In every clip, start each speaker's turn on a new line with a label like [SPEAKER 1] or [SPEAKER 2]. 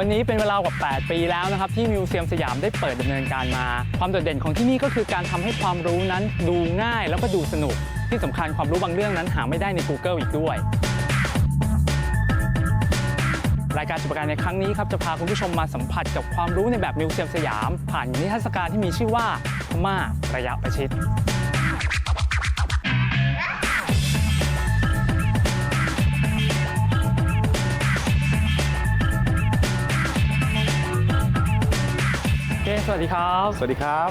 [SPEAKER 1] วันนี้เป็นเวลากว่า 8 ปีแล้วนะครับที่มิวเซียมสยามได้เปิดดำเนินการมา ความโดดเด่นของที่นี่ก็คือการทำให้ความรู้นั้นดูง่ายแล้วก็ดูสนุก ที่สำคัญความรู้บางเรื่องนั้นหาไม่ได้ใน Google อีกด้วย รายการจุดประกายในครั้งนี้ครับจะพาคุณผู้ชมมาสัมผัสกับความรู้ในแบบมิวเซียมสยาม ผ่านนิทรรศการที่มีชื่อว่าพม่าระยะประชิด สวัสดีครับ
[SPEAKER 2] สวัสดีครับ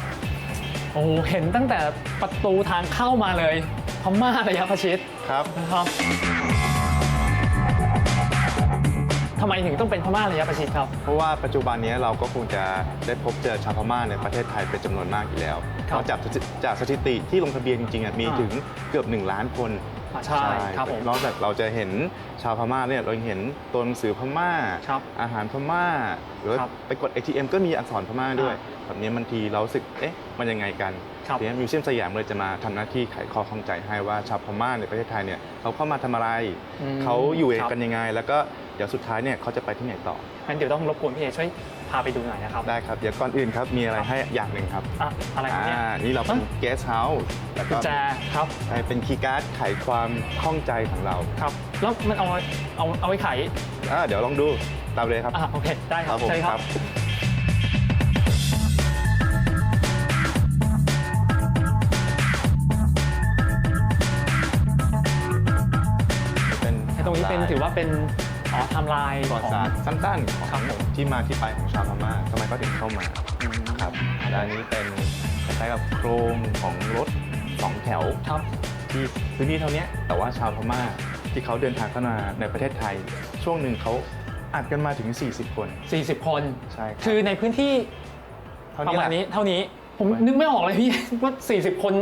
[SPEAKER 1] โอ้โหเห็นตั้งแต่ประตูทางเข้ามาเลยพม่าระยะประชิด
[SPEAKER 2] ครับ
[SPEAKER 1] นะครับทำไมถึงต้องเป็นพม่าระยะประชิดครับ
[SPEAKER 2] เพราะว่าปัจจุบันนี้เราก็คงจะได้พบเจอชาวพม่าในประเทศไทยเป็นจำนวนมากอยู่แล้ว
[SPEAKER 1] ครับ
[SPEAKER 2] เพราะจากจากสถิติที่ลงทะเบียนจริงๆอะมี
[SPEAKER 1] อ่า
[SPEAKER 2] ถึงเกือบ 1 ล้านคน
[SPEAKER 1] อ่า ใช่ครับผม
[SPEAKER 2] นอกจากเราจะเห็นชาวพม่าเนี่ยเรายังเห็นตัวหนังสือพม่า
[SPEAKER 1] ครับ
[SPEAKER 2] อาหารพม่า หรือว่า
[SPEAKER 1] ครับ
[SPEAKER 2] ไปกด ATM ก็มีอักษรพม่าด้วย
[SPEAKER 1] อ่า
[SPEAKER 2] แบบนี้บางทีเรารู้สึกเอ๊ะมันยังไงกัน
[SPEAKER 1] ครับ
[SPEAKER 2] ทีนี้มิวเซียมสยามเลยจะมาทำหน้าที่ไขข้อข้องใจให้ว่าชาวพม่าในประเทศไทยเนี่ยเขาเข้ามาทำอะไร
[SPEAKER 1] อืม
[SPEAKER 2] เขาอยู่
[SPEAKER 1] ครับ
[SPEAKER 2] กันยังไง แล้วก็เดี๋ยวสุดท้ายเนี่ยเขาจะไปที่ไหนต่อ
[SPEAKER 1] งั้นเดี๋ยวต้องรบกวนพี่เอช่วย พาไปดูหน่อยนะครับ
[SPEAKER 2] ได้ครับ เดี๋ยวก่อนอื่นครับ มีอะไรให้อย่างหนึ่งครับ
[SPEAKER 1] อะอะไรครับเนี่ย
[SPEAKER 2] อ่านี่เราเป็น
[SPEAKER 1] ฮะ
[SPEAKER 2] เกสเฮาส์แล้ว
[SPEAKER 1] กุ
[SPEAKER 2] ก็
[SPEAKER 1] ญแจครับ
[SPEAKER 2] เป็นคีย์การ์ดไขความข้องใจของเรา
[SPEAKER 1] ครับ แล้วมันเอาเอาเอาไว้ไข
[SPEAKER 2] อ่าเดี๋ยวลองดูตามเลยครับ
[SPEAKER 1] อะโอเค ได้ครับ
[SPEAKER 2] ผม
[SPEAKER 1] ใช่ครับ
[SPEAKER 2] เป็น
[SPEAKER 1] ไอ้ตรงนี้เป็นถือว่าเป็น อ๋อไทำลาย
[SPEAKER 2] ประวัติศาสตร์สั้นๆ
[SPEAKER 1] ครับผม
[SPEAKER 2] ที่มาที่ไปของชาวพม่าทำไมเขาถึงเข้ามา
[SPEAKER 1] อืม
[SPEAKER 2] ครับด้านนี้เป็นคล้ายๆกับโครงของรถสองแถว
[SPEAKER 1] ครับ
[SPEAKER 2] ที่พื้นที่เท่านี้แต่ว่าชาวพม่าที่เขาเดินทางเข้ามาในประเทศไทย ช่วงหนึ่งเขาอัดกันมาถึง 40 คน
[SPEAKER 1] 40 คน
[SPEAKER 2] ใช่ครับ
[SPEAKER 1] คือในพื้นที่
[SPEAKER 2] เท่า
[SPEAKER 1] ประ
[SPEAKER 2] นี้
[SPEAKER 1] มาณ
[SPEAKER 2] แหละ
[SPEAKER 1] นี้เท่านี้ผม
[SPEAKER 2] ไว้
[SPEAKER 1] นึกไม่ออกเลยพี่ว่า 40 คน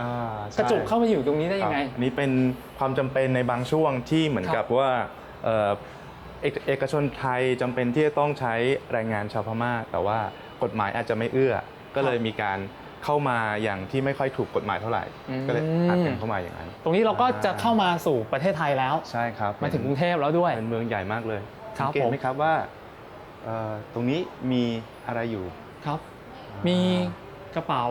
[SPEAKER 2] อ่าก
[SPEAKER 1] ระจุกเข้ามาอยู่ตรงนี้ได้ยังไง
[SPEAKER 2] ครับอันนี้เป็นความจำเป็นในบางช่วงที่เหมือน
[SPEAKER 1] ครับ
[SPEAKER 2] กับว่า เอ่อเอกเอกชนไทยจำเป็นที่จะต้องใช้แรงงานชาวพม่า แต่ว่ากฎหมายอาจจะไม่เอื้อ ก็เลยมีการเข้ามาอย่างที่ไม่ค่อยถูกกฎหมายเท่าไหร่
[SPEAKER 1] อืม
[SPEAKER 2] ก็เลยอัดกันเข้ามาอย่างนั้น
[SPEAKER 1] ตรงนี้เราก็จะเข้ามาสู่ประเทศไทยแล้ว
[SPEAKER 2] ใช่ครับ
[SPEAKER 1] มาถึงกรุงเทพแล้วด้วย
[SPEAKER 2] เป็นเมืองใหญ่มากเลย
[SPEAKER 1] ครับ
[SPEAKER 2] สังเกต
[SPEAKER 1] ผม
[SPEAKER 2] ไหมครับว่าเอ่อตรงนี้มีอะไรอยู่
[SPEAKER 1] ครับ มีกระเป๋า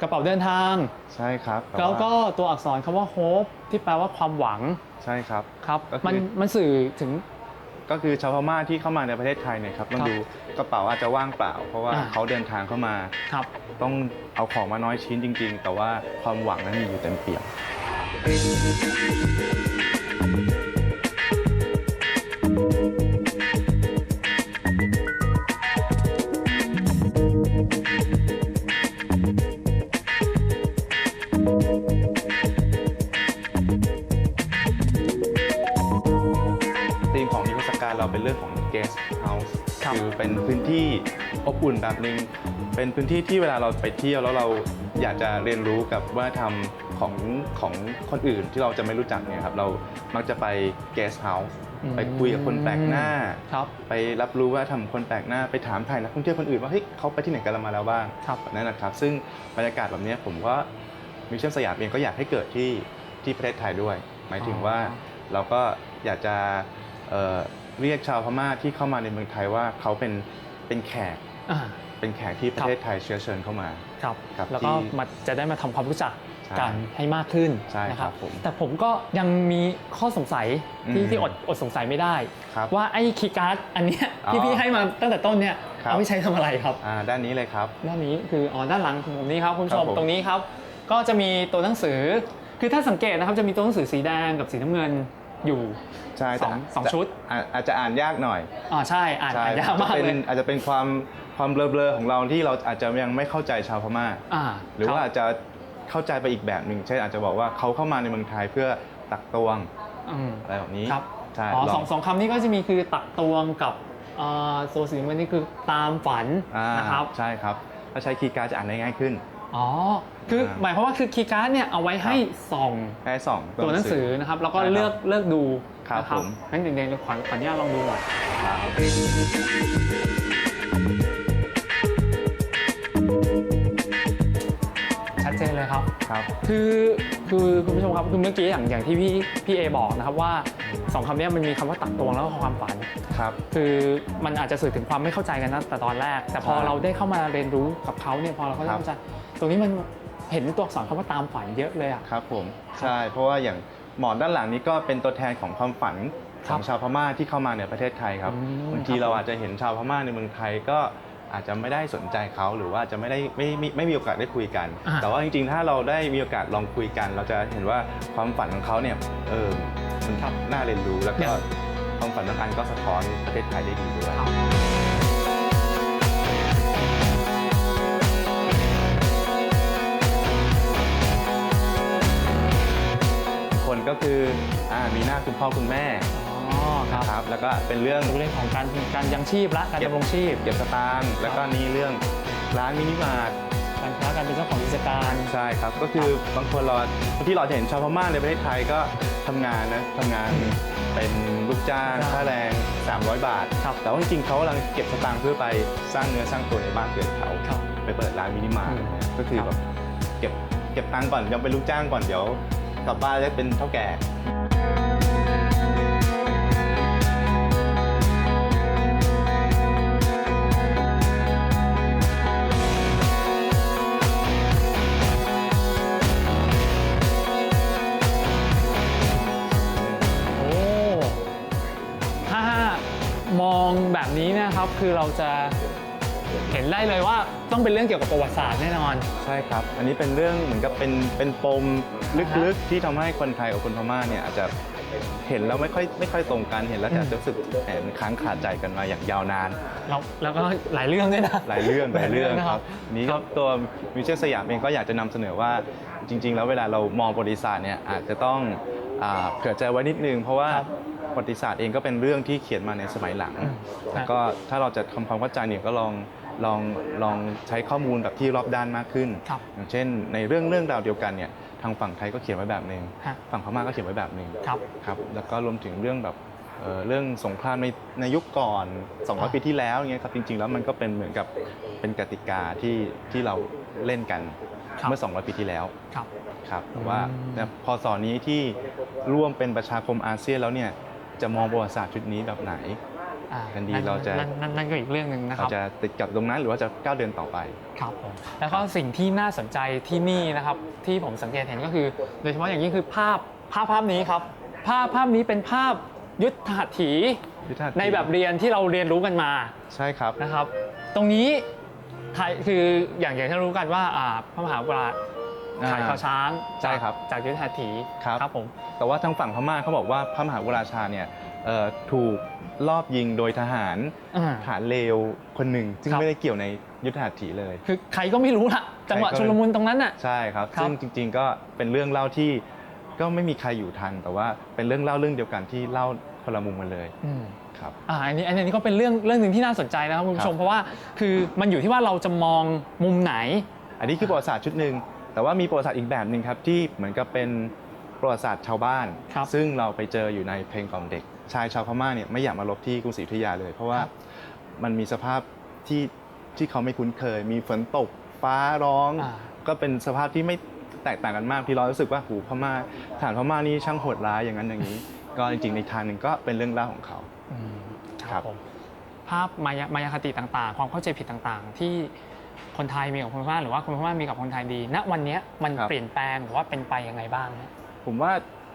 [SPEAKER 1] กระเป๋าเดินทาง
[SPEAKER 2] ใช่ครับต่า
[SPEAKER 1] แล้วก็ตัวอักษรคำว่า hope ที่แปลว่าความหวัง
[SPEAKER 2] ใช่ครับ
[SPEAKER 1] ครับ
[SPEAKER 2] ก็คือ
[SPEAKER 1] มันมันสื่อถึง
[SPEAKER 2] ก็คือชาวพม่าที่เข้ามาในประเทศไทยเนี่ยครับต้อง
[SPEAKER 1] ครับ
[SPEAKER 2] ดูกระเป๋าอาจจะว่างเปล่า เพราะว่า
[SPEAKER 1] อ่า
[SPEAKER 2] เขาเดินทางเข้ามา
[SPEAKER 1] ครับ
[SPEAKER 2] ต้องเอาของมาน้อยชิ้นจริง ๆ แต่ว่าความหวังนั้นมีอยู่เต็มเปี่ยมธีม อ
[SPEAKER 1] บ
[SPEAKER 2] อุ่นแบบหนึ่งเป็นพื้นที่ที่เวลาเราไปเที่ยวแล้วเราอยากจะเรียนรู้กับวัฒนธรรมของของคนอื่นที่เราจะไม่รู้จักเนี่ยครับเรามักจะไป guest house
[SPEAKER 1] อืม
[SPEAKER 2] ไปคุยกับคนแปลกหน้า
[SPEAKER 1] ครับ
[SPEAKER 2] ไปรับรู้ว่าทำคนแปลกหน้าไปถามถ่ายนักท่องเที่ยวคนอื่นว่าเฮ้ยเขาไปที่ไหนกันมาแล้วบ้าง
[SPEAKER 1] ครับ
[SPEAKER 2] แบบนั้นนะครับ ซึ่งบรรยากาศแบบเนี้ยผมว่ามิวเซียมสยามเองก็อยากให้เกิดที่ที่ประเทศไทยด้วย หมายถึงว่า
[SPEAKER 1] อ๋อ
[SPEAKER 2] เราก็อยากจะเอ่อเรียกชาวพม่าที่เข้ามาในเมืองไทยว่าเขาเป็นเป็นแขก
[SPEAKER 1] อ่า
[SPEAKER 2] เป็นแขกที่ประเทศไทยเชื้อเชิญเข้ามา
[SPEAKER 1] ครับ
[SPEAKER 2] ครับ
[SPEAKER 1] แล้วก็
[SPEAKER 2] ที่
[SPEAKER 1] มาจะได้มาทำความรู้จัก
[SPEAKER 2] ใช่
[SPEAKER 1] กันให้มากขึ้น
[SPEAKER 2] ใช่
[SPEAKER 1] นะ
[SPEAKER 2] ค
[SPEAKER 1] ค
[SPEAKER 2] รั
[SPEAKER 1] รั
[SPEAKER 2] บบผม
[SPEAKER 1] แต่ผมก็ยังมีข้อสงสัยที่
[SPEAKER 2] อืม
[SPEAKER 1] ที่อดอดสงสัยไม่ได้
[SPEAKER 2] ครับ
[SPEAKER 1] ว่าไอ้คีย์การ์ดอันเนี้ย
[SPEAKER 2] อ๋อ
[SPEAKER 1] ที่พี่ให้มาตั้งแต่ต้นเนี่ย
[SPEAKER 2] ครับ
[SPEAKER 1] เอาไปใช้ทำอะไรครับ
[SPEAKER 2] อ่าด้านนี้เลยครับ
[SPEAKER 1] ด้านนี้คืออ๋อด้านหลังของผมนี้ครับคุณผู้ช
[SPEAKER 2] ครั
[SPEAKER 1] ม
[SPEAKER 2] บผม
[SPEAKER 1] ตรงนี้ครับ ก็จะมีตัวหนังสือ คือถ้าสังเกตนะครับจะมีตัวหนังสือสีแดงกับสีน้ำเงินอยู่
[SPEAKER 2] ใช่
[SPEAKER 1] สอง
[SPEAKER 2] แต่
[SPEAKER 1] สองชุด
[SPEAKER 2] อ่าอาจจะอ่านยากหน่อย
[SPEAKER 1] อ๋อใช่อ่าน
[SPEAKER 2] ใช่
[SPEAKER 1] อ่านยากมาก
[SPEAKER 2] จะ
[SPEAKER 1] เล
[SPEAKER 2] เป็
[SPEAKER 1] ย
[SPEAKER 2] นอาจจะเป็นความ ความเบลอๆของเราที่เราอาจจะยังไม่เข้าใจชาวพม่า
[SPEAKER 1] อ่า
[SPEAKER 2] หรือว่า
[SPEAKER 1] คบ
[SPEAKER 2] อาจจะเข้าใจไปอีกแบบหนึ่งเช่นอาจจะบอกว่าเขาเข้ามาในเมืองไทยเพื่อตักตวง
[SPEAKER 1] อืม
[SPEAKER 2] อะไรแบบนี้
[SPEAKER 1] ครับ
[SPEAKER 2] ใช่
[SPEAKER 1] อ๋อ
[SPEAKER 2] ล
[SPEAKER 1] สองสองคำนี้ก็จะมีคือตักตวงกับเอ่อโซสีมันนี่คือตามฝัน
[SPEAKER 2] อ่า
[SPEAKER 1] นะครับ
[SPEAKER 2] ใช่ครับถ้าใช้คีย์การ์ดจะอ่านได้ง่ายขึ้น
[SPEAKER 1] อ๋อ คืออาหมายความว่าคือคีย์การ์ดเนี่ยเอาไว้ให้ส่อง
[SPEAKER 2] ให้สอง
[SPEAKER 1] ตัวหนังสือนะครับ แล้วก็
[SPEAKER 2] ใช่ครับ
[SPEAKER 1] เลือกเลือกดู
[SPEAKER 2] ครับ
[SPEAKER 1] นะ
[SPEAKER 2] ผม
[SPEAKER 1] งั้นเดี๋ยวๆขอขออนุญาตลองดูหน่อย
[SPEAKER 2] ครับ
[SPEAKER 1] ครับ
[SPEAKER 2] ครับ
[SPEAKER 1] คือคือคุณผู้ชมครับคือเมื่อกี้อย่างอย่างที่พี่พี่เอบอกนะครับว่าสองคำเนี้มันมีคำว่าตักตวงแล้วก็ความฝัน
[SPEAKER 2] ครับ
[SPEAKER 1] คือมันอาจจะสื่อถึงความไม่เข้าใจกันนะแต่ตอนแรก แต่พอ
[SPEAKER 2] ใช่
[SPEAKER 1] เราได้เข้ามาเรียนรู้กับเขาเนี่ยพอเราเข้า
[SPEAKER 2] ครับ
[SPEAKER 1] ใจตรงนี้มันเห็นตัวอักษรคำว่าตามฝันเยอะเลยอะ
[SPEAKER 2] ครับผมใช่เพราะว่าอย่างหมอนด้านหลังนี้ก็เป็นตัวแทนของความฝัน
[SPEAKER 1] ค
[SPEAKER 2] ข
[SPEAKER 1] รับ
[SPEAKER 2] องชาวพม่าที่เข้ามาในประเทศไทยครับ
[SPEAKER 1] อืม
[SPEAKER 2] บางที
[SPEAKER 1] ครับ
[SPEAKER 2] เราอาจจะเห็นชาวพม่าในเมืองไทยก็ อาจจะไม่ได้สนใจเขาหรือว่าจะไม่ได้ไม่ไม่ไม่มีโอกาสได้คุยกัน
[SPEAKER 1] อ่า
[SPEAKER 2] แต่ว่าจริงๆ ถ้าเราได้มีโอกาสลองคุยกัน เราจะเห็นว่าความฝันของเขาเนี่ยเออมันน่าเรียนรู้แล้วก็ความฝันบางอันก็สะท้อนประเทศไทยได้ดีด้วย
[SPEAKER 1] ครับ
[SPEAKER 2] คนก็คืออ่ามีหน้าคุณพ่อคุณแม่
[SPEAKER 1] อ๋อ ครับ
[SPEAKER 2] นะครับแล้วก็เป็นเรื่อง
[SPEAKER 1] เรื่องของการการยังชีพและการดำรงชีพ
[SPEAKER 2] เก็บสตางค์แล้วก็นี่เรื่องร้านมินิมาร์ท
[SPEAKER 1] การค้าการเป็นเจ้าของกิจการ
[SPEAKER 2] ใช่ครับ ก็คือบางคนเราที่เราจะเห็นชาวพม่าในประเทศไทยก็ทำงานนะทำงานเป็นลูกจ้าง
[SPEAKER 1] ครับ
[SPEAKER 2] ค่าแรง 300 บาท
[SPEAKER 1] ครับ
[SPEAKER 2] แต่ว่าจริงๆเขากำลังเก็บสตางค์เพื่อไปสร้างเนื้อสร้างตัวในบ้านเกิดเขา
[SPEAKER 1] ครับ
[SPEAKER 2] ไปเปิดร้านมินิมาร์ท
[SPEAKER 1] อืม
[SPEAKER 2] ก็คือ
[SPEAKER 1] ครับ
[SPEAKER 2] แบบ เก็บเก็บตังค์ก่อนยังเป็นลูกจ้างก่อนเดี๋ยวกลับบ้านจะเป็นเท่าแก่
[SPEAKER 1] โครับคือเราจะเห็นได้เลยว่าต้องเป็นเรื่องเกี่ยวกับประวัติศาสตร์แน่นอน
[SPEAKER 2] ใช่ครับ อันนี้เป็นเรื่องเหมือนกับเป็นเป็นปมลึกๆ ที่ทำให้คนไทยกับคนพม่าเนี่ยอาจจะเห็นแล้วไม่ค่อยไม่ค่อยตรงกันเห็นแล้วจะรู้สึกแหมค้างขาดใจกันมาอย่างยาวนาน
[SPEAKER 1] แล้วแล้วก็หลายเรื่องด้วยนะ
[SPEAKER 2] หลายเรื่องหลายเรื่อง
[SPEAKER 1] นะ
[SPEAKER 2] ค
[SPEAKER 1] ครั
[SPEAKER 2] รับบนี้ก็ตัวมิวเซียมสยามเองก็อยากจะนำเสนอว่าจริง ๆ แล้วเวลาเรามองประวัติศาสตร์เนี่ยอาจจะต้องอ่าเผื่อใจไว้นิดนึง เพราะว่า
[SPEAKER 1] ครับ
[SPEAKER 2] ประวัติศาสตร์เองก็เป็นเรื่องที่เขียนมาในสมัยหลัง
[SPEAKER 1] อืม
[SPEAKER 2] แล้วก็ถ้าเราจะทำความเข้าใจเนี่ยก็ลองลองลองใช้ข้อมูลแบบที่รอบด้านมากขึ้น
[SPEAKER 1] ครับ
[SPEAKER 2] อย่างเช่น ในเรื่องเรื่องราวเดียวกันเนี่ยทางฝั่งไทยก็เขียนไว้แบบหนึ่ง
[SPEAKER 1] ฮะ
[SPEAKER 2] ฝั่งพม่าก็เขียนไว้แบบหนึ่ง
[SPEAKER 1] ครับ
[SPEAKER 2] ครับแล้วก็รวมถึงเรื่องแบบเอ่อเรื่องสงครามในในยุคก่อน 200 ปีที่แล้วเงี้ยครับจริง ๆ แล้วมันก็เป็นเหมือนกับเป็นกติกาที่ที่เราเล่นกัน
[SPEAKER 1] ครับ
[SPEAKER 2] เมื่อ 200 ปีที่แล้ว
[SPEAKER 1] ครับ
[SPEAKER 2] ครับ
[SPEAKER 1] อืม
[SPEAKER 2] ว่าแต่พอสอนนี้ที่ร่วมเป็นประชาคมอาเซียนแล้วเนี่ย จะมองประวัติศาสตร์ชุดนี้แบบไหน
[SPEAKER 1] อ่า
[SPEAKER 2] กันดี
[SPEAKER 1] นั่น
[SPEAKER 2] เราจะ
[SPEAKER 1] นั่นนั่นนั่นก็อีกเรื่องหนึ่งนะค
[SPEAKER 2] เรา
[SPEAKER 1] รับ
[SPEAKER 2] จะติดกับตรงนั้นหรือว่าจะก้าวเดินต่อไป
[SPEAKER 1] ครับผมแล้วก็สิ่งที่น่าสนใจที่นี่นะครับ ที่ผมสังเกตเห็นก็คือ โดยเฉพาะอย่างยิ่งคือภาพภาพภาพนี้ครับภาพภาพนี้เป็นภาพยุทธหัตถี
[SPEAKER 2] ยุทธหัตถี
[SPEAKER 1] ในแบบเรียนที่เราเรียนรู้กันมา
[SPEAKER 2] ใช่ครับ
[SPEAKER 1] นะครับ ตรงนี้ไทยคืออย่างอย่างที่เรารู้กันว่าอ่าพระมหากษัตริย์
[SPEAKER 2] อ่า
[SPEAKER 1] ขายข่าวช้าง
[SPEAKER 2] ใช่ครับ
[SPEAKER 1] จากยุทธหัตถี
[SPEAKER 2] ครับ
[SPEAKER 1] ครับผม
[SPEAKER 2] แต่ว่าทางฝั่งพม่าเขาบอกว่าพระมหากรุณาชาเนี่ยเอ่อถูกลอบยิงโดยทหาร
[SPEAKER 1] อ่า
[SPEAKER 2] ทหารเลวคนหนึ่งซึ่ง
[SPEAKER 1] ครับ
[SPEAKER 2] ไม่ได้เกี่ยวในยุทธหัตถีเลย
[SPEAKER 1] คือใครก็ไม่รู้ละจังหวะ
[SPEAKER 2] ใครก็
[SPEAKER 1] ชุลมุนตรงนั้นน่ะ
[SPEAKER 2] ใช่ครับ
[SPEAKER 1] ครับ
[SPEAKER 2] ซึ่งจริงๆก็เป็นเรื่องเล่าที่ก็ไม่มีใครอยู่ทัน แต่ว่าเป็นเรื่องเล่าเรื่องเดียวกันที่เล่าคนละมุมกันเลย
[SPEAKER 1] อืม
[SPEAKER 2] ครับ
[SPEAKER 1] อ่าอันนี้อันนี้ก็เป็นเรื่องเรื่องหนึ่งที่น่าสนใจนะครับคุณผู้ชม
[SPEAKER 2] ครับ
[SPEAKER 1] เพราะว่าคือมันอยู่ที่ว่าเราจะมองมุมไหน
[SPEAKER 2] อันนี้คือประวัติศาสตร์ชุดหนึ่งแต่ว่ามีประวัติศาสตร์อีกแบบหนึ่งครับที่เหมือนกับเป็น ประวัติศาสตร์ชาวบ้าน
[SPEAKER 1] ครับ
[SPEAKER 2] ซึ่งเราไปเจออยู่ในเพลงกล่อมเด็ก ชายชาวพม่าเนี่ยไม่อยากมาลบที่กรุงศรีอยุธยาเลย เพราะว่า
[SPEAKER 1] ครับ
[SPEAKER 2] มันมีสภาพที่ที่เขาไม่คุ้นเคย มีฝนตกฟ้าร้อง
[SPEAKER 1] อ่า
[SPEAKER 2] ก็เป็นสภาพที่ไม่แตกต่างกันมากที่เรารู้สึกว่าหูพม่าฐานพม่านี่ช่างโหดร้ายอย่างนั้นอย่างนี้ ก็จริงๆในทางหนึ่งก็เป็นเรื่องเล่าของเขา
[SPEAKER 1] อืม
[SPEAKER 2] ครับ
[SPEAKER 1] ผมภาพมายามายาคติต่างๆ ความเข้าใจผิดต่างๆ ที่คนไทยมีกับคนพม่าหรือว่าคนพม่ามีกับคนไทยดี ณวันเนี้ยมัน
[SPEAKER 2] ครับ
[SPEAKER 1] เปลี่ยนแปลงหรือว่าเป็นไปยังไงบ้างฮะ
[SPEAKER 2] ผมว่า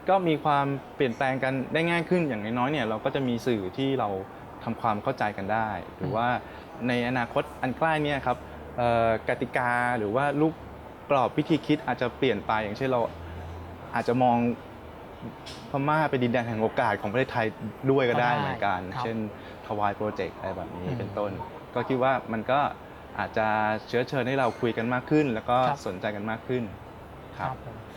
[SPEAKER 2] ก็มีความเปลี่ยนแปลงกันได้ง่ายขึ้นอย่างน้อยๆเนี่ยเราก็จะมีสื่อที่เราทำความเข้าใจกันได้ หรือว่าในอนาคตอันใกล้เนี่ยครับเอ่อกติกาหรือว่ารูปกรอบวิธีคิดอาจจะเปลี่ยนไปอย่างเช่นเราอาจจะมองพม่าเป็นดินแดนแห่งโอกาสของประเทศไทยด้วยก็ได้
[SPEAKER 1] ก็ได้
[SPEAKER 2] เหมือนกัน
[SPEAKER 1] ครับ
[SPEAKER 2] เช่นทวายโปรเจกต์อะไรแบบนี้
[SPEAKER 1] อืม
[SPEAKER 2] เป็นต้น ก็คิดว่ามันก็อาจจะเชื้อเชิญให้เราคุยกันมากขึ้น แล้วก็
[SPEAKER 1] ครับ
[SPEAKER 2] สนใจกันมากขึ้นครับ
[SPEAKER 1] ผมอ่า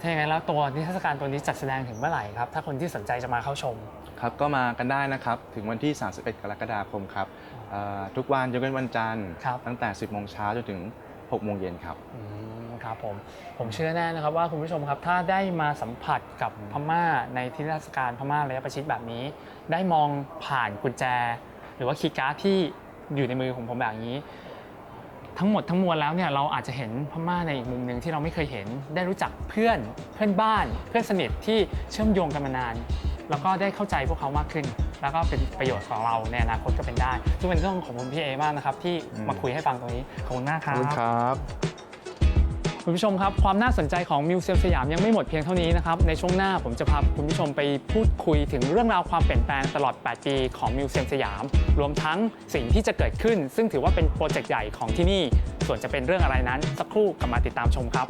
[SPEAKER 1] ถ้าอย่างนั้นแล้วตัวนิทรรศการตัวนี้จัดแสดงถึงเมื่อไหร่ครับ ถ้าคนที่สนใจจะมาเข้าชม
[SPEAKER 2] ครับก็มากันได้นะครับ ถึงวันที่ 31 กรกฎาคมครับเอ่อทุกวันยกเว้นวันจันทร์
[SPEAKER 1] ครับ
[SPEAKER 2] ตั้งแต่ 10โมงเช้าจนถึง6โมงเย็นครับ
[SPEAKER 1] อืมครับผมผมเชื่อแน่นะครับว่าคุณผู้ชมครับ ถ้าได้มาสัมผัสกับพม่าในที่นิทรรศการพม่าระยะประชิดแบบนี้ ได้มองผ่านกุญแจ หรือว่าคีย์การ์ดที่อยู่ในมือของผมแบบนี้ ทั้งหมดทั้งมวลแล้วเนี่ยเราอาจจะเห็นพม่าในอีกมุมหนึ่งที่เราไม่เคยเห็น ได้รู้จักเพื่อนเพื่อนบ้าน เพื่อนสนิทที่เชื่อมโยงกันมานาน แล้วก็ได้เข้าใจพวกเขามากขึ้น แล้วก็เป็นประโยชน์ของเราในอนาคตก็เป็นได้ซึ่งเป็นเรื่องของคุณพี่เอมากนะครับที่
[SPEAKER 2] มา
[SPEAKER 1] คุยให้ฟังตรงนี้ขอบคุณมากครับ
[SPEAKER 2] ครับ
[SPEAKER 1] คุณผู้ชมครับ ความน่าสนใจของมิวเซียมสยามยังไม่หมดเพียงเท่านี้นะครับ ในช่วงหน้าผมจะพาคุณผู้ชมไปพูดคุยถึงเรื่องราวความเปลี่ยนแปลงตลอด 8 ปีของมิวเซียมสยาม รวมทั้งสิ่งที่จะเกิดขึ้น ซึ่งถือว่าเป็นโปรเจกต์ใหญ่ของที่นี่ ส่วนจะเป็นเรื่องอะไรนั้นสักครู่กลับมาติดตามชมครับ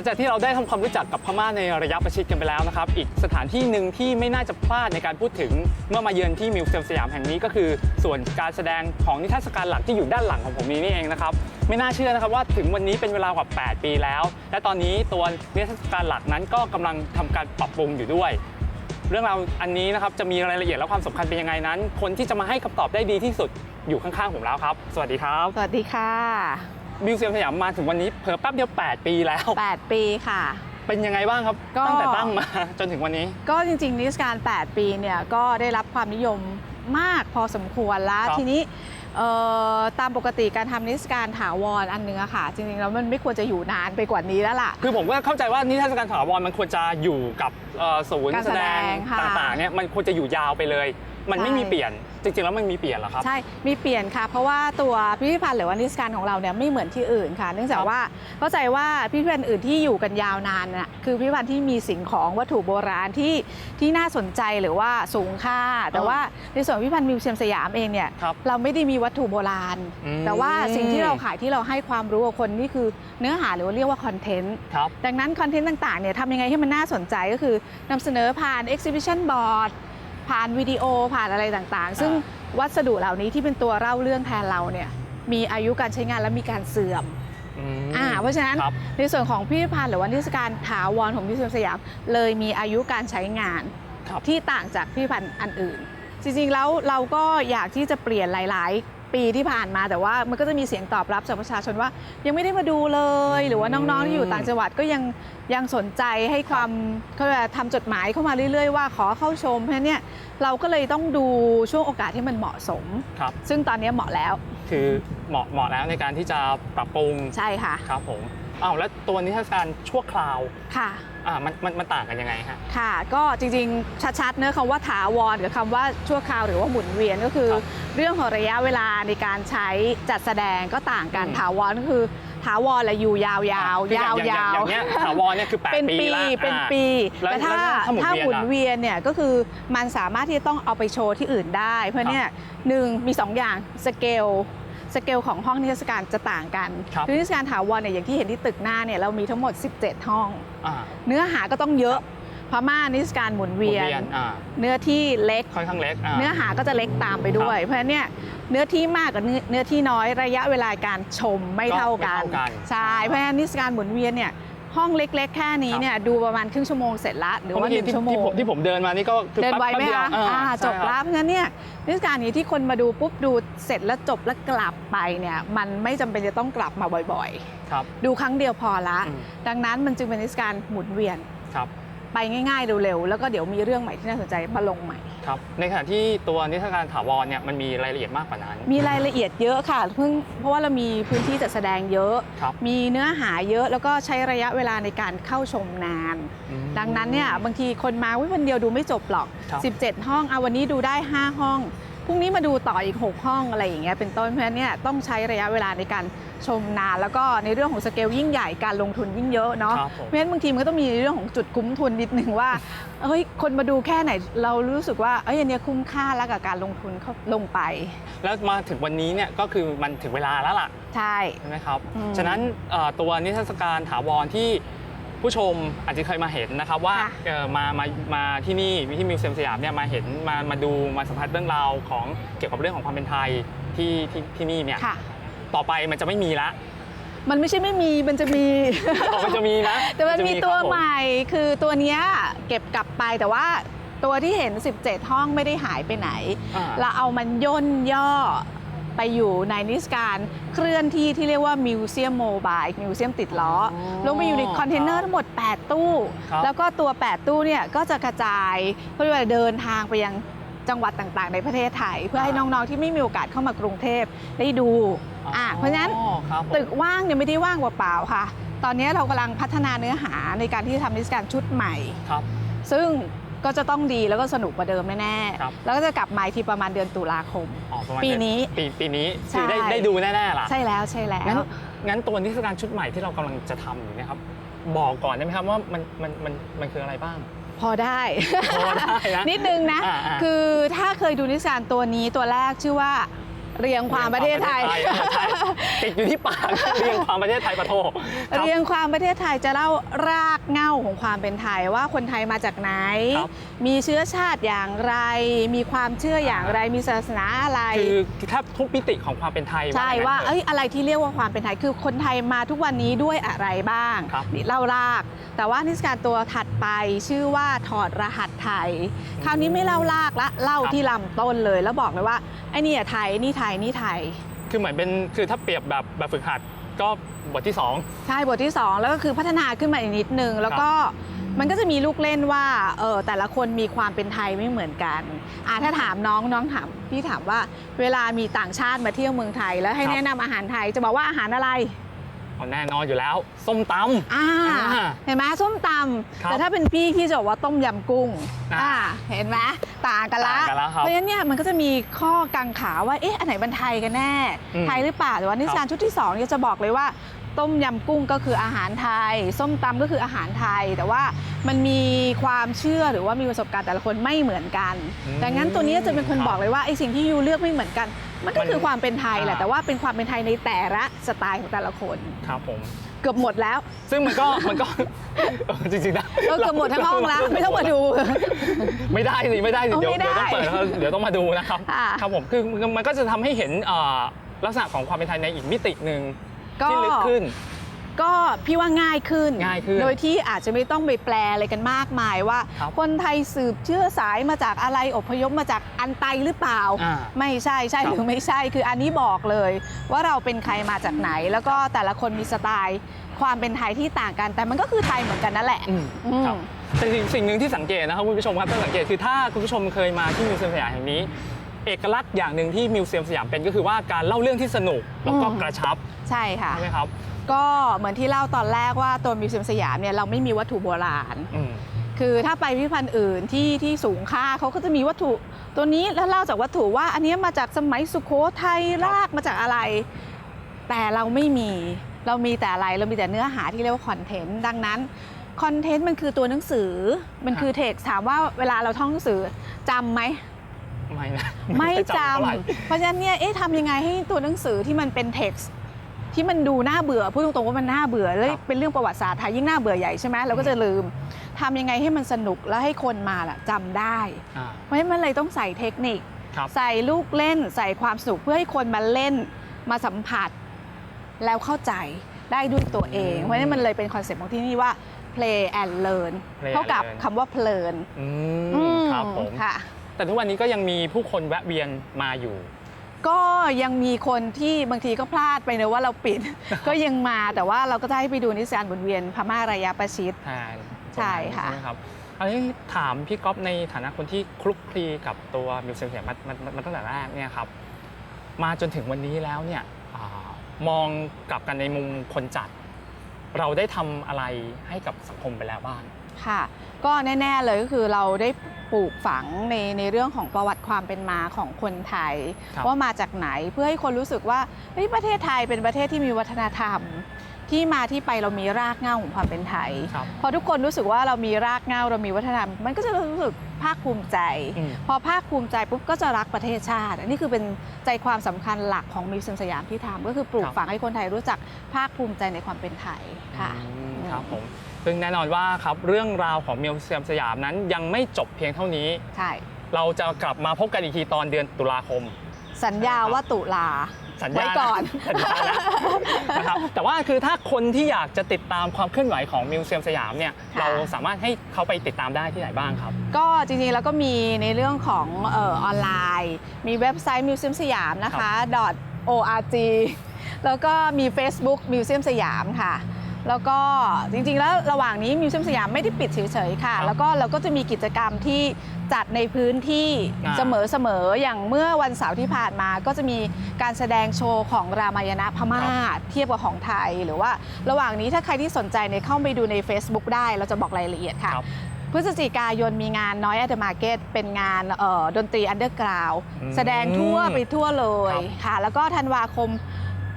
[SPEAKER 1] ลังจากที่เราได้ทำความรู้จักกับพม่าในระยะประชิดกันไปแล้วนะครับ อีกสถานที่หนึ่งที่ไม่น่าจะพลาดในการพูดถึงเมื่อมาเยือนที่มิวเซียมสยามแห่งนี้ก็คือ ส่วนการแสดงของนิทรรศการหลักที่อยู่ด้านหลังของผมนี้นี่เองนะครับ ไม่น่าเชื่อนะครับว่าถึงวันนี้เป็นเวลากว่า 8 ปีแล้ว และตอนนี้ตัวนิทรรศการหลักนั้นก็กำลังทำการปรับปรุงอยู่ด้วย เรื่องราวอันนี้นะครับจะมีรายละเอียดและความสำคัญเป็นยังไงนั้น คนที่จะมาให้คำตอบได้ดีที่สุดอยู่ข้างๆผมแล้วครับ สวัสดีครับ
[SPEAKER 3] สวัสดีค่ะ
[SPEAKER 1] มิวเซียมสยามมาถึงวันนี้เพิ่แป๊บเดียว 8 ปีแล้ว
[SPEAKER 3] 8 ปีค่ะ
[SPEAKER 1] เป็นยังไงบ้างครับ
[SPEAKER 3] ก็
[SPEAKER 1] ตั้งแต่ตั้งมา จนถึงวันนี้
[SPEAKER 3] ก็จริงๆนิทรรศการ 8 ปีเนี่ยก็ได้รับความนิยมมากพอสมควรแล้ว
[SPEAKER 1] ครับ
[SPEAKER 3] ทีนี้เอ่อตามปกติการทำนิทรรศการถาวรอันเนึงอะค่ะ จริงๆแล้วมันไม่ควรจะอยู่นานไปกว่านี้แล้วล่ะ
[SPEAKER 1] คือผมก็เข้าใจว่านิทรรศการถาวรมันควรจะอยู่กับเอ่อศูนย์
[SPEAKER 3] การ
[SPEAKER 1] แส
[SPEAKER 3] แส
[SPEAKER 1] ด
[SPEAKER 3] ด
[SPEAKER 1] ง
[SPEAKER 3] งค่ะ
[SPEAKER 1] ต่างๆเนี่ยมันควรจะอยู่ยาวไปเลย มันไม่
[SPEAKER 3] ใช่
[SPEAKER 1] มีเปลี่ยน จริงๆแล้วมันมีเปลี่ยนเหรอครับ
[SPEAKER 3] ใช่ มีเปลี่ยนค่ะ เพราะว่าตัวพิพิธภัณฑ์หรือว่านิทรรศการของเราเนี่ยไม่เหมือนที่อื่นค่ะ เนื่องจา
[SPEAKER 1] ค
[SPEAKER 3] ก
[SPEAKER 1] รับ
[SPEAKER 3] ว่าเข้าใจว่าพิพิธภัณฑ์อื่นที่อยู่กันยาวนานน่ะคือพิพิธภัณฑ์ที่มีสิ่งของวัตถุโบราณที่ที่น่าสนใจหรือว่าสูงค่า แต่ว่าในส่วนพิพิธภัณฑ์มิวเซียมสยามเองเนี่ย
[SPEAKER 1] ครับ
[SPEAKER 3] เราไม่ได้มีวัตถุโบราณ
[SPEAKER 1] อืม
[SPEAKER 3] แต่ว่าสิ่งที่เราขายที่เราให้ความรู้กับคนนี่คือเนื้อหาหรือว่าเรียกว่าคอนเทนต์
[SPEAKER 1] ครับ
[SPEAKER 3] ดังนั้นคอนเทนต์ต่างๆเนี่ยทำยังไงให้มันน่าสนใจก็คือนำเสนอผ่าน exhibition board ผ่านวิดีโอผ่านอะไรต่างๆ ซึ่งวัสดุเหล่านี้ที่เป็นตัวเล่าเรื่องแทนเราเนี่ยมีอายุการใช้งานและมีการเสื่อม
[SPEAKER 1] อืม
[SPEAKER 3] อ่าเพราะฉะนั้น
[SPEAKER 1] ครับ
[SPEAKER 3] ในส่วนของพิพิธภัณฑ์หรือว่านิทรรศการถาวรของมิวเซียมสยามเลยมีอายุการใช้งาน
[SPEAKER 1] ครับ
[SPEAKER 3] ที่ต่างจากพิพิธภัณฑ์อันอื่น จริงๆแล้วเราก็อยากที่จะเปลี่ยนหลาย ๆ ปีที่ผ่านมาแต่ว่ามันก็จะมีเสียงตอบรับจากประชาชนว่า ยังไม่ได้มาดูเลย หรือว่าน้องๆที่อยู่ต่างจังหวัดก็ยังยังสนใจให้ความเขาเรียกว่าทำจดหมายเข้ามาเรื่อยๆ ว่าขอเข้าชมเพราะฉะนั้นเนี่ยเราก็เลยต้องดูช่วงโอกาสที่มันเหมาะสม
[SPEAKER 1] ครับ
[SPEAKER 3] ซึ่งตอนนี้เหมาะแล้ว
[SPEAKER 1] คือเหมาะเหมาะแล้วในการที่จะปรับปรุง
[SPEAKER 3] ใช่ค่ะ
[SPEAKER 1] ครับผม อ้าวแล้วตัวนิทรรศการชั่วคราว
[SPEAKER 3] ค่ะ
[SPEAKER 1] อ่ามันมันมันต่างกันยังไงฮะ
[SPEAKER 3] ค่ะ ก็จริงๆ ชัดๆเนื้อะคำว่าถาวรกับคำว่าชั่วคราวหรือว่าหมุนเวียนก็คือ
[SPEAKER 1] ครับ
[SPEAKER 3] เรื่องของระยะเวลาในการใช้จัดแสดงก็ต่างกัน
[SPEAKER 1] อืม
[SPEAKER 3] ถาวรก็คือถาวรและอยู่ยาวๆ ยาว
[SPEAKER 1] คืออย่างอย่าง
[SPEAKER 3] ๆ
[SPEAKER 1] อย่างเนี้ยถาวรเนี่ยคือ8
[SPEAKER 3] เป็น
[SPEAKER 1] ปี
[SPEAKER 3] ปี
[SPEAKER 1] ละ
[SPEAKER 3] เป็น
[SPEAKER 1] อ่า
[SPEAKER 3] ปี
[SPEAKER 1] แล้ว
[SPEAKER 3] แต่ถ้า
[SPEAKER 1] แล้วถ้า
[SPEAKER 3] ถ้า
[SPEAKER 1] ห
[SPEAKER 3] ห
[SPEAKER 1] มุ
[SPEAKER 3] มุ
[SPEAKER 1] น
[SPEAKER 3] น
[SPEAKER 1] เวี
[SPEAKER 3] เวี
[SPEAKER 1] ย
[SPEAKER 3] ย
[SPEAKER 1] น
[SPEAKER 3] นเนี่ยก็คือมันสามารถที่จะต้องเอาไปโชว์ที่อื่นได้ เพราะเนี่ยหนึ่งมีสองอย่างสเกล สเกลของห้องนิทรรศการจะต่างกัน
[SPEAKER 1] ครับ
[SPEAKER 3] อนิทรรศการถาวรเนี่ยอย่างที่เห็นที่ตึกหน้าเนี่ยเรามีทั้งหมด 17 ห้อง
[SPEAKER 1] อ่า
[SPEAKER 3] เนื้อหาก็ต้องเยอะพม่านิทรรศการหมุน
[SPEAKER 1] หมุ
[SPEAKER 3] เวียน
[SPEAKER 1] อ่า
[SPEAKER 3] เนื้อที่เล็ก
[SPEAKER 1] ค่อนข้างเล็กอ่า
[SPEAKER 3] เนื้อหาก็จะเล็กตามไปด้วย เพราะฉะนั้นเนี่ยเนื้อที่มากกับเนื้อเนื้อที่น้อยระยะเวลาการชมไม่เท่ากัน
[SPEAKER 1] ก็ไม่เท่ากัน
[SPEAKER 3] ใช่
[SPEAKER 1] อ่า
[SPEAKER 3] เพราะฉะนั้นนิทรรศการหมุนเวียนเนี่ย ห้องเล็ก ๆ แค่นี้เนี่ยดูประมาณครึ่งชั่วโมงเสร็จละหรือว่าห
[SPEAKER 1] เมื่
[SPEAKER 3] นึ่
[SPEAKER 1] องกี้
[SPEAKER 3] ชั่วโม
[SPEAKER 1] ที่
[SPEAKER 3] ง
[SPEAKER 1] ผมที่ผมเดินมานี่ก็คือ
[SPEAKER 3] เดินไวไหม
[SPEAKER 1] แป๊บดีย
[SPEAKER 3] คะ
[SPEAKER 1] อ่า
[SPEAKER 3] อ่า
[SPEAKER 1] ใช่
[SPEAKER 3] จบ
[SPEAKER 1] ค
[SPEAKER 3] แล้วเพราะฉะนั้นเนี่ยนิทรรศการนี้ที่คนมาดูปุ๊บดูเสร็จแล้วจบแล้วกลับไปเนี่ยมันไม่จำเป็นจะต้องกลับมาบ่อย
[SPEAKER 1] ครับ
[SPEAKER 3] ๆดูครั้งเดียวพอละ
[SPEAKER 1] อืม
[SPEAKER 3] ดังนั้นมันจึงเป็นนิทรรศการหมุนเวียน
[SPEAKER 1] ครับ
[SPEAKER 3] ไปง่ายๆเร็วๆแล้วก็เดี๋ยวมีเรื่องใหม่ที่น่าสนใจมาลงใหม่
[SPEAKER 1] ครับ ในขณะที่ตัวนิทรรศการถาวรเนี่ยมันมีรายละเอียดมากกว่านั้น
[SPEAKER 3] มีรายละเอียดเยอะค่ะเพิ่งเพราะว่าเรามีพื้นที่จัดแสดงเยอะ
[SPEAKER 1] ครับ
[SPEAKER 3] มีเนื้อหาเยอะแล้วก็ใช้ระยะเวลาในการเข้าชมนาน
[SPEAKER 1] อืม
[SPEAKER 3] ดังนั้นเนี่ยบางทีคนมาวิวันเดียวดูไม่จบหรอก
[SPEAKER 1] ครับ
[SPEAKER 3] 17 ห้องเอาวันนี้ดูได้ 5 ห้องพ รุ่งนี้มาดูต่ออีก 6 ห้องอะไรอย่างเงี้ยเป็นต้นเพราะฉะนั้นเนี่ยต้องใช้ระยะเวลาในการชมนาน แล้วก็ในเรื่องของสเกลยิ่งใหญ่การลงทุนยิ่งเยอะเนาะ
[SPEAKER 1] ครับผม
[SPEAKER 3] เพราะฉะนั้นบางทีมันก็ต้องมีเรื่องของจุดคุ้มทุนนิดนึงว่าเฮ้ยคนมาดูแค่ไหนเรารู้สึกว่าเอ้ยอันเนี้ยคุ้มค่าแล้วกับการลงทุนเขาลงไป
[SPEAKER 1] แล้วมาถึงวันนี้เนี่ยก็คือมันถึงเวลาแล้วล่ะ
[SPEAKER 3] ใช่
[SPEAKER 1] ใช่ไหมครับ
[SPEAKER 3] อืม
[SPEAKER 1] ฉะนั้นเอ่อตัวนิทรรศการถาวรที่ ผู้ชมอาจจะเคยมาเห็นนะครับว่า
[SPEAKER 3] ค่ะ
[SPEAKER 1] เอ่อมามามาที่นี่ที่มิวเซียมสยามเนี่ยมาเห็นมามาดูมาสัมผัสเรื่องราวของเกี่ยวกับเรื่องของความเป็นไทยที่ที่ที่นี่เนี่ย
[SPEAKER 3] ค่ะ
[SPEAKER 1] ต่อไปมันจะไม่มีละ
[SPEAKER 3] มันไม่ใช่ไม่มี มันจะมี
[SPEAKER 1] ต่อไปจะมีนะ
[SPEAKER 3] แต่มันมี
[SPEAKER 1] จะ
[SPEAKER 3] ตัว
[SPEAKER 1] ครับผ
[SPEAKER 3] ใหม่ คือตัวเนี้ยเก็บกลับไปแต่ว่าตัวที่เห็น 17 ห้องไม่ได้หายไปไหน
[SPEAKER 1] อ่า
[SPEAKER 3] เราเอามันย่นย่อ ไปอยู่ในนิทรรศการเคลื่อนที่ที่เรียกว่ามิวเซียมโมบายมิวเซียมติดล้ออ
[SPEAKER 1] อ
[SPEAKER 3] ลงไปอยู่ในคอนเทนเนอร์ทั้งหมด 8 ตู้
[SPEAKER 1] ครับ
[SPEAKER 3] แล้วก็ตัว 8 ตู้เนี่ยก็จะกระจายเพื่อเดินทางไปยังจังหวัดต่างๆ ในประเทศไทย เพื่อให้น้องๆที่ไม่มีโอกาสเข้ามากรุงเทพได้ดูอะเพราะฉะนั้น
[SPEAKER 1] อ๋อครับผม
[SPEAKER 3] ตึกว่างเนี่ยไม่ได้ว่างเปล่าๆค่ะ ตอนนี้เรากำลังพัฒนาเนื้อหาในการที่จะทำนิทรรศการชุดใหม่
[SPEAKER 1] ครับ
[SPEAKER 3] ซึ่ง ก็จะต้องดีแล้วก็สนุกกว่าเดิมแน่
[SPEAKER 1] ครับ
[SPEAKER 3] ๆ แล้วก็จะกลับมาอีกทีประมาณเดือนตุลาคม
[SPEAKER 1] อ๋อประมาณ
[SPEAKER 3] ปีนี้
[SPEAKER 1] ปีปีนี้
[SPEAKER 3] ใช่
[SPEAKER 1] คือได้ได้ดูแน่ๆล่ะ
[SPEAKER 3] ใช่แล้วใช่แล้
[SPEAKER 1] งั้น
[SPEAKER 3] ว
[SPEAKER 1] งั้นตัวนิทรรศการชุดใหม่ที่เรากำลังจะทำอยู่เนะครับ บอกก่อนได้ไหมครับว่ามันมันมันมันคืออะไรบ้าง
[SPEAKER 3] พอได้
[SPEAKER 1] พอได้นะ
[SPEAKER 3] นิดนึงนะ
[SPEAKER 1] อ่าๆ
[SPEAKER 3] คือถ้าเคยดูนิทรรศการตัวนี้ตัวแรกชื่อว่า เรียงความประเทศไทย
[SPEAKER 1] เรีงความประเทศไทยติดอยู่ที่ปากเรียงความประเทศไทยปะโทครับ
[SPEAKER 3] เรียงความประเทศไทยจะเล่ารากเหง้าของความเป็นไทยว่าคนไทยมาจากไหน
[SPEAKER 1] ครับ
[SPEAKER 3] มีเชื้อชาติอย่างไร มีความเชื่ออย่างไร มีศาสนาอะไร
[SPEAKER 1] คือแทบทุกมิติของความเป็นไทย
[SPEAKER 3] ใช่
[SPEAKER 1] งั้น
[SPEAKER 3] ว่า
[SPEAKER 1] ถะ
[SPEAKER 3] เอ้ยอะไรที่เรียกว่าความเป็นไทยคือคนไทยมาทุกวันนี้ด้วยอะไรบ้าง
[SPEAKER 1] ครับ
[SPEAKER 3] นี่เล่าราก แต่ว่านิทรรศการตัวถัดไปชื่อว่าถอดรหัสไทย คราวนี้ไม่เล่ารากละเล่า
[SPEAKER 1] ครับ
[SPEAKER 3] ที่ลำต้นเลย แล้วบอกเลยว่าไอ้นี่อะไทยนี่ไทยนี่ไทย
[SPEAKER 1] คือเหมือนเป็นคือถ้าเปรียบแบบแบบฝึกหัดก็บทที่ 2
[SPEAKER 3] ใช่บทที่ 2 แล้วก็คือพัฒนาขึ้นมาอีกนิดนึง แล้วก็มันก็จะมีลูกเล่นว่าเออแต่ละคนมีความเป็นไทยไม่เหมือนกันอ่าถ้าถามน้องน้องถามพี่ถามว่าเวลามีต่างชาติมาเที่ยวเมืองไทย แล้วให้
[SPEAKER 1] ครับ
[SPEAKER 3] แนะนำอาหารไทยจะบอกว่าอาหารอะไร
[SPEAKER 1] เอาแน่นอนอยู่แล้ว ส้มตำ
[SPEAKER 3] อ่า
[SPEAKER 1] อ่า
[SPEAKER 3] เห็นไหมส้มต
[SPEAKER 1] ครัำบ
[SPEAKER 3] แต่ถ้าเป็นพี่พี่จะบอกว่าต้มยำกุ้ง
[SPEAKER 1] อ่า
[SPEAKER 3] อ่าเห็นไหมต่างกันละ
[SPEAKER 1] ต่างกันละครับ
[SPEAKER 3] เพราะฉะนั้นเนี่ยมันก็จะมีข้อกังขาว่าเอ๊ะอันไหนเป็นไทยกันแน่
[SPEAKER 1] อืม
[SPEAKER 3] ไทยหรือเปล่าแต่ว่านิสานชุดที่สองเนี่ยจะบอกเลยว่า ต้มยำกุ้งก็คืออาหารไทย ส้มตำก็คืออาหารไทย แต่ว่ามันมีความเชื่อหรือว่ามีประสบการณ์แต่ละคนไม่เหมือนกัน
[SPEAKER 1] อืม
[SPEAKER 3] ดังนั้นตัวนี้จะเป็นคน
[SPEAKER 1] ครับ
[SPEAKER 3] บอกเลยว่าไอ้สิ่งที่ยูเลือกไม่เหมือนกัน มันก็
[SPEAKER 1] มัน
[SPEAKER 3] คือความเป็นไทยแหละ
[SPEAKER 1] อ่า
[SPEAKER 3] แต่ว่าเป็นความเป็นไทยในแต่ละสไตล์ของแต่ละคน
[SPEAKER 1] ครับผม
[SPEAKER 3] เกือบหมดแล้ว
[SPEAKER 1] ซึ่งมันก็มันก็เออจริงๆนะ
[SPEAKER 3] เออเกือบหมดทั้งห้องแล้วไม่ต้องมาดู
[SPEAKER 1] ไม่ได้สิไม่ได้สิ
[SPEAKER 3] เอา
[SPEAKER 1] เดี๋ยว
[SPEAKER 3] ไม่ได้
[SPEAKER 1] เดี๋ยวต้องเปิดแล้วเดี๋ยวต้องมาดูนะครับ
[SPEAKER 3] ค่ะ
[SPEAKER 1] ครับผมคือมันก็จะทำให้เห็นเอ่อลักษณะของความเป็นไทยในอีกมิติหนึ่ง
[SPEAKER 3] ก็
[SPEAKER 1] ที่ลึกขึ้น
[SPEAKER 3] ก็พี่ว่าง่ายขึ้น
[SPEAKER 1] ง่ายขึ้น
[SPEAKER 3] โดยที่อาจจะไม่ต้องไปแปลอะไรกันมากมายว่า
[SPEAKER 1] ครับ
[SPEAKER 3] คนไทยสืบเชื้อสายมาจากอะไรอพยพมาจากอันไตหรือเปล่า
[SPEAKER 1] อ่า
[SPEAKER 3] ไม่ใช่ใช่
[SPEAKER 1] ครับ
[SPEAKER 3] หรือไม่ใช่ คืออันนี้บอกเลย ว่าเราเป็นใครมาจากไหน แล้วก็แต่ละคนมีสไตล์ ความเป็นไทยที่ต่างกัน แต่มันก็คือไทยเหมือนกันนั่นแหละ
[SPEAKER 1] อืม
[SPEAKER 3] อืม
[SPEAKER 1] ครับแต่สิ่งสิ่งหนึ่งที่สังเกตนะครับคุณผู้ชมครับถ้าสังเกตคือถ้าคุณผู้ชมเคยมาที่มิวเซียมสยามแห่งนี้ เอกลักษณ์อย่างหนึ่งที่มิวเซียมสยามเป็นก็คือว่าการเล่าเรื่องที่สนุกแล้วก็
[SPEAKER 3] อืม
[SPEAKER 1] กระชับ
[SPEAKER 3] ใช่ค่ะ
[SPEAKER 1] ใช่ไหมครับ
[SPEAKER 3] ก็เหมือนที่เล่าตอนแรกว่าตัวมิวเซียมสยามเนี่ยเราไม่มีวัตถุโบราณ
[SPEAKER 1] อืม
[SPEAKER 3] คือถ้าไปพิพิธภัณฑ์อื่นที่ที่สูงค่าเขาก็จะมีวัตถุ ตัวนี้แล้วเล่าจากวัตถุว่า อันเนี้ยมาจากสมัยสุโขทัยรากมาจากอะไร แต่เราไม่มีเรามีแต่อะไรเรามีแต่เนื้อหาที่เรียกว่าคอนเทนต์ดังนั้นคอนเทนต์มันคือตัวหนังสือ มันคือเท็กซ์ถามว่าเวลาเราท่องหนังสือจำไหม
[SPEAKER 1] ไม่นะ
[SPEAKER 3] ไม่
[SPEAKER 1] ด้
[SPEAKER 3] จ
[SPEAKER 1] เท่าไหร่ำ
[SPEAKER 3] เพราะฉะนั้นเนี่ยเอ๊ะทำยังไงให้ตัวหนังสือที่มันเป็นเท็กซ์ที่มันดูน่าเบื่อพูดตรงๆว่ามันน่าเบื่อเลยเป็นเรื่องประวัติศาสตร์ไทยยิ่งน่าเบื่อใหญ่ใช่ไหมเราก็จะลืมทำยังไงให้มันสนุกแล้วให้คนมาล่ะจำได้
[SPEAKER 1] อ่า
[SPEAKER 3] เพราะฉะนั้นมันเลยต้องใส่เทคนิค
[SPEAKER 1] ครับ
[SPEAKER 3] ใส่ลูกเล่น ใส่ความสนุกเพื่อให้คนมาเล่นมาสัมผัส แล้วเข้าใจได้ด้วยตัวเอง
[SPEAKER 1] อืม
[SPEAKER 3] เพราะฉะนั้นมันเลยเป็นคอนเซ็ปต์ของที่นี่ว่า play and learn
[SPEAKER 1] Play
[SPEAKER 3] เท่ากับ
[SPEAKER 1] and learn
[SPEAKER 3] คำว่าเพลิน
[SPEAKER 1] อื
[SPEAKER 3] อื
[SPEAKER 1] ม
[SPEAKER 3] ม
[SPEAKER 1] ครับผม
[SPEAKER 3] ค่ะ
[SPEAKER 1] แต่ทุกวันนี้ก็ยังมีผู้คนแวะเวียนมาอยู่
[SPEAKER 3] ก็ยังมีคนที่บางทีก็พลาดไปเนอะว่าเราปิด ก็ยังมาแต่ว่าเราก็จะให้ไปดูนิสานบนเวียนพม่าระยะประชิด
[SPEAKER 1] แทน
[SPEAKER 3] ใช่ค่ะ
[SPEAKER 1] ใช่ไหมครับอันนี้ถามพี่ก๊อฟในฐานะคนที่คลุกคลีกับตัวมิวเซียมสยามมามามามาตั้งแต่แรกเนี่ยครับมาจนถึงวันนี้แล้วเนี่ยอามองกลับกันในมุมคนจัด เราได้ทำอะไรให้กับสังคมไปแล้วบ้าง
[SPEAKER 3] ค่ะ ก็แน่ ๆ เลยก็คือเราได้ปลูกฝังในในเรื่องของประวัติความเป็นมาของคนไทย
[SPEAKER 1] ครับ
[SPEAKER 3] ว่ามาจากไหนเพื่อให้คนรู้สึกว่าเฮ้ยประเทศไทยเป็นประเทศที่มีวัฒนธรรม ที่มาที่ไปเรามีรากเหง้าของความเป็นไทย
[SPEAKER 1] ครับ
[SPEAKER 3] พอทุกคนรู้สึกว่าเรามีรากเหง้าเรามีวัฒนธรรม มันก็จะรู้สึกภาคภูมิใจ
[SPEAKER 1] อืม
[SPEAKER 3] พอภาคภูมิใจปุ๊บก็จะรักประเทศชาติ อันนี้คือเป็นใจความสำคัญหลักของมิวเซียมสยามที่ทำก็คือปลูกฝังให้คนไทยรู้จักภาคภูมิใจในความเป็นไทยค่ะ
[SPEAKER 1] อืม ครับผมซึ่งแน่นอนว่าครับเรื่องราวของมิวเซียมสยามนั้นยังไม่จบเพียงเท่านี้
[SPEAKER 3] ใช่
[SPEAKER 1] เราจะกลับมาพบกันอีกทีตอนเดือนตุลาคม
[SPEAKER 3] สัญญาว่าตุลา
[SPEAKER 1] สัญ
[SPEAKER 3] ไว้
[SPEAKER 1] ญา
[SPEAKER 3] ก่อน
[SPEAKER 1] สัญญานะนะครับแต่ว่าคือถ้าคนที่อยากจะติดตามความเคลื่อนไหวของมิวเซียมสยามเนี่ย
[SPEAKER 3] ค่ะ
[SPEAKER 1] เราสามารถให้เขาไปติดตามได้ที่ไหนบ้างครับ
[SPEAKER 3] ก็จริงๆแล้วก็มีในเรื่องของเออออนไลน์ มีเว็บไซต์มิวเซียมสยามนะคะ .org แล้วก็มี Facebook มิวเซียมสยามค่ะ แล้วก็จริงๆ แล้วระหว่างนี้มิวเซียมสยามไม่ได้ปิดเฉยๆค่ะ
[SPEAKER 1] ครับ
[SPEAKER 3] แล้วก็เราก็จะมีกิจกรรมที่จัดในพื้นที่
[SPEAKER 1] อ่า
[SPEAKER 3] เสมอๆ อย่างเมื่อวันเสาร์ที่ผ่านมาก็จะมีการแสดงโชว์ของรามายณะพม่าเทียบกับของไทย หรือว่าระหว่างนี้ถ้าใครที่สนใจเนี่ยเข้าไปดูใน Facebook ได้ เราจะบอกรายละเอียดค่ะ
[SPEAKER 1] ครับ
[SPEAKER 3] พฤศจิกายนมีงานน้อย at the market เป็นงานเอ่อดนตรีอันเดอร์กราว
[SPEAKER 1] อืม
[SPEAKER 3] แสดงทั่วไปทั่วเลย
[SPEAKER 1] ครับ
[SPEAKER 3] ค่ะ แล้วก็ธันวาคม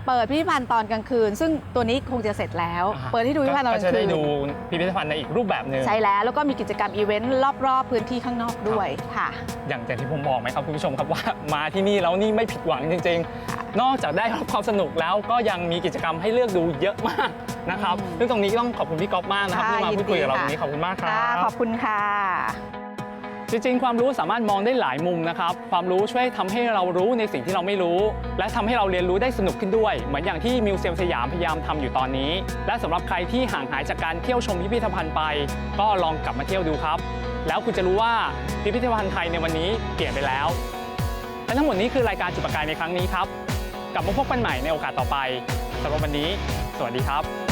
[SPEAKER 3] เปิดพิพิธภัณฑ์ตอนกลางคืน ซึ่งตัวนี้คงจะเสร็จแล้ว
[SPEAKER 1] อ่า
[SPEAKER 3] เปิดให้ดูพิพิธภัณฑ์ตอนก
[SPEAKER 1] ก็
[SPEAKER 3] ลาง
[SPEAKER 1] จะ
[SPEAKER 3] คื
[SPEAKER 1] ได้
[SPEAKER 3] น
[SPEAKER 1] ดูพิพิธภัณฑ์ในอีกรูปแบบหนึ่ง
[SPEAKER 3] ใช่แล้วแล้วก็มีกิจกรรมอีเวนต์รอบๆพื้นที่ข้างนอกด้วยค่ะ
[SPEAKER 1] อย่างอย่างที่ผมบอกไหมครับคุณผู้ชมครับว่ามาที่นี่แล้วนี่ไม่ผิดหวังจริง ๆ นอกจากได้รับความสนุกแล้วก็ยังมีกิจกรรมให้เลือกดูเยอะมากนะครับ
[SPEAKER 3] อืม
[SPEAKER 1] ซึ่งตรงนี้ต้องขอบคุณพี่ก๊อฟมากนะครับ
[SPEAKER 3] ค่ะ
[SPEAKER 1] ที่มาพูดคุยกับเรา
[SPEAKER 3] ยิ
[SPEAKER 1] ต
[SPEAKER 3] น
[SPEAKER 1] ร
[SPEAKER 3] ดี
[SPEAKER 1] งนี้ขอบคุณมากครั
[SPEAKER 3] ค่ะ
[SPEAKER 1] บ
[SPEAKER 3] ขอบคุณค่ะ
[SPEAKER 1] จริงๆ ความรู้สามารถมองได้หลายมุมนะครับ ความรู้ช่วยทำให้เรารู้ในสิ่งที่เราไม่รู้ และทำให้เราเรียนรู้ได้สนุกขึ้นด้วย เหมือนอย่างที่มิวเซียมสยามพยายามทำอยู่ตอนนี้ และสำหรับใครที่ห่างหายจากการเที่ยวชมพิพิธภัณฑ์ไป ก็ลองกลับมาเที่ยวดูครับ แล้วคุณจะรู้ว่าพิพิธภัณฑ์ไทยในวันนี้เปลี่ยนไปแล้วและทั้งหมดนี้คือรายการจุดประกายในครั้งนี้ครับกลับมาพบกันใหม่ในโอกาสต่อไปสำหรับวันนี้ สวัสดีครับ